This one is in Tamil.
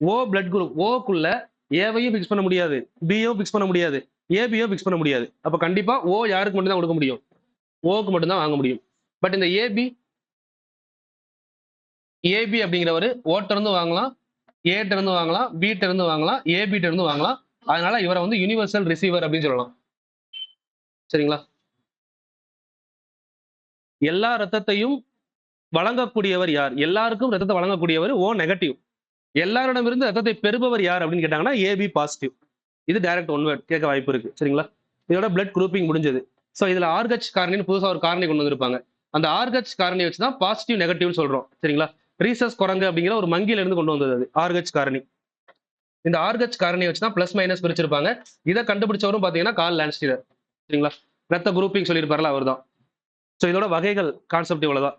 ஓ பிளட் குரூப் ஓக்குள்ள ஏவையும் ஃபிக்ஸ் பண்ண முடியாது. பியும் ஃபிக்ஸ் பண்ண முடியாது. ஏபியோ ஃபிக்ஸ் பண்ண முடியாது. அப்போ கண்டிப்பாக ஓ யாருக்கு மட்டும்தான் கொடுக்க முடியும்? ஓக்கு மட்டும்தான் வாங்க முடியும். பட் இந்த ஏபி ஏபி அப்படிங்கிறவர் ஓட்டருந்து வாங்கலாம் ஏட்ட இருந்து வாங்கலாம் பிட்ட இருந்து வாங்கலாம் ஏபிட்ட இருந்து வாங்கலாம். அதனால இவரை வந்து யுனிவர்சல் ரிசீவர் அப்படின்னு சொல்லலாம். சரிங்களா? எல்லா ரத்தத்தையும் வழங்கக்கூடியவர் யார்? எல்லாருக்கும் ரத்தத்தை வழங்கக்கூடியவர் ஓ நெகட்டிவ் எல்லாரிடமிருந்து ரத்தத்தை பெறுபவர் யார் அப்படின்னு கேட்டாங்கன்னா ஏபி பாசிட்டிவ் இது டைரக்ட் ஒன் வேர்ட் கேட்க வாய்ப்பு இருக்கு. சரிங்களா? இதோட பிளட் குரூப்பிங் முடிஞ்சது. ஸோ இதுல ஆர்கச் காரணின்னு புதுசா ஒரு காரணி கொண்டு வந்திருப்பாங்க. அந்த ஆர்கச் காரணி வச்சு தான் பாசிட்டிவ் நெகட்டிவ்னு சொல்றோம். சரிங்களா? ரீசஸ் குரங்கு அப்படிங்கிற ஒரு மங்கில இருந்து கொண்டு வந்தது அது ஆர்கச் காரணி. இந்த ஆர்கச் காரணியை வச்சு தான் பிளஸ் மைனஸ் பிரிச்சிருப்பாங்க. இதை கண்டுபிடிச்சவரும் பாத்தீங்கன்னா கால் லான்ஸ்டீரர் சரிங்களா? ரத்த குரூப்பிங் சொல்லியிருப்பாருல அவர் தான் ஸோ இதோட வகைகள் கான்செப்ட் இவ்வளவுதான்.